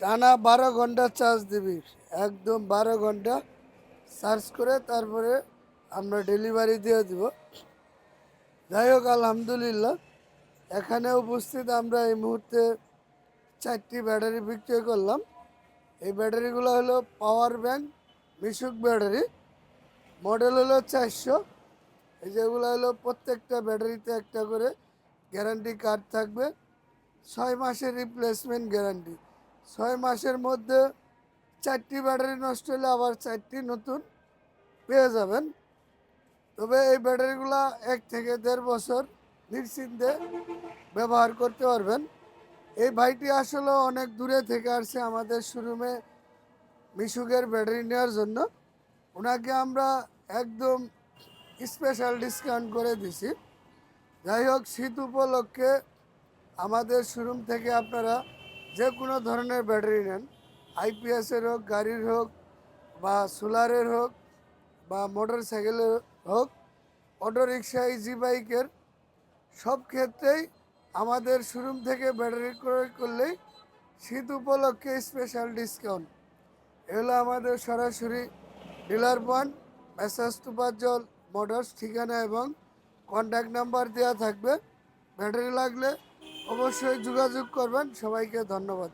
টানা বারো ঘণ্টা চার্জ দিবি। একদম বারো ঘণ্টা চার্জ করে তারপরে আমরা ডেলিভারি দিয়ে দিব। যাই হোক, আলহামদুলিল্লাহ। এখানে উপস্থিত আমরা এই মুহূর্তে চারটি ব্যাটারি বিক্রয় করলাম। এই ব্যাটারিগুলো হলো power bank Mishuk battery model হলো চারশো। এই যেগুলো হলো প্রত্যেকটা ব্যাটারিতে একটা করে গ্যারান্টি কার্ড থাকবে। ছয় মাসের রিপ্লেসমেন্ট গ্যারান্টি ছয় মাসের মধ্যে চারটি ব্যাটারি নষ্ট হলে আবার চারটি নতুন পেয়ে যাবেন। তবে এই ব্যাটারিগুলো এক থেকে দেড় বছর নিশ্চিন্তে ব্যবহার করতে পারবেন। এই ভাইটি আসলে অনেক দূরে থেকে আসছে আমাদের শোরুমে মিশুকের ব্যাটারি নেওয়ার জন্য। ওনাকে আমরা একদম স্পেশাল ডিসকাউন্ট করে দিছি। যাই হোক, শীত উপলক্ষে আমাদের শোরুম থেকে আপনারা যে কোনো ধরনের ব্যাটারি নেন। আইপিএসের হোক, গাড়ির হোক, বা সোলারের হোক, বা মোটর সাইকেলের হোক অটো রিক্সা ইজি বাইকের সব ক্ষেত্রেই আমাদের শোরুম থেকে ব্যাটারি ক্রয় করলেই শীত উপলক্ষে স্পেশাল ডিসকাউন্ট এগুলো আমাদের সরাসরি ডিলার পয়েন্ট মেসাজ তুপাজল মোটরস ঠিকানা এবং কন্ট্যাক্ট নাম্বার দেওয়া থাকবে। ব্যাটারি লাগলে অবশ্যই যোগাযোগ করবেন। সবাইকে ধন্যবাদ।